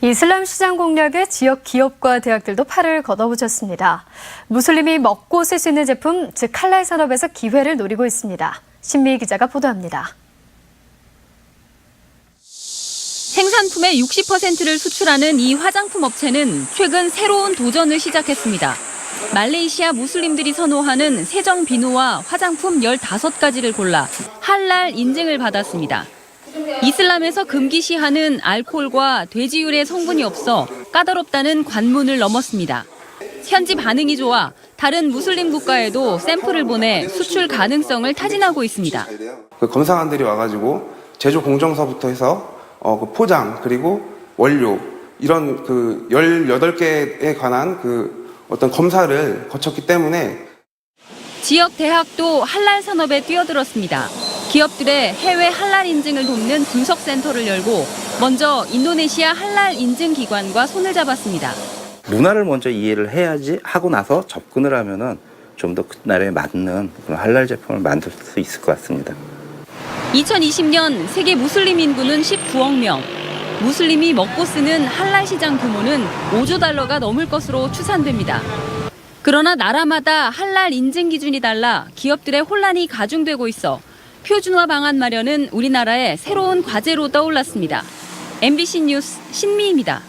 이슬람 시장 공략에 지역 기업과 대학들도 팔을 걷어붙였습니다. 무슬림이 먹고 쓸 수 있는 제품, 즉 칼날 산업에서 기회를 노리고 있습니다. 신미 기자가 보도합니다. 생산품의 60%를 수출하는 이 화장품 업체는 최근 새로운 도전을 시작했습니다. 말레이시아 무슬림들이 선호하는 세정 비누와 화장품 15가지를 골라 할랄 인증을 받았습니다. 이슬람에서 금기시하는 알코올과 돼지유래 성분이 없어 까다롭다는 관문을 넘었습니다. 현지 반응이 좋아 다른 무슬림 국가에도 샘플을 보내 수출 가능성을 타진하고 있습니다. 그 검사관들이 와가지고 제조 공정서부터 해서 어, 그 포장 그리고 원료 이런 그 18개에 관한 그 어떤 검사를 거쳤기 때문에 지역 대학도 할랄 산업에 뛰어들었습니다. 기업들의 해외 할랄 인증을 돕는 분석 센터를 열고 먼저 인도네시아 할랄 인증 기관과 손을 잡았습니다. 문화를 먼저 이해를 해야지 하고 나서 접근을 하면은 좀 더그 나라에 맞는 그런 할랄 제품을 만들 수 있을 것 같습니다. 2020년 세계 무슬림 인구는 19억 명. 무슬림이 먹고 쓰는 할랄 시장 규모는 5조 달러가 넘을 것으로 추산됩니다. 그러나 나라마다 할랄 인증 기준이 달라 기업들의 혼란이 가중되고 있어 표준화 방안 마련은 우리나라의 새로운 과제로 떠올랐습니다. MBC 뉴스 신미입니다.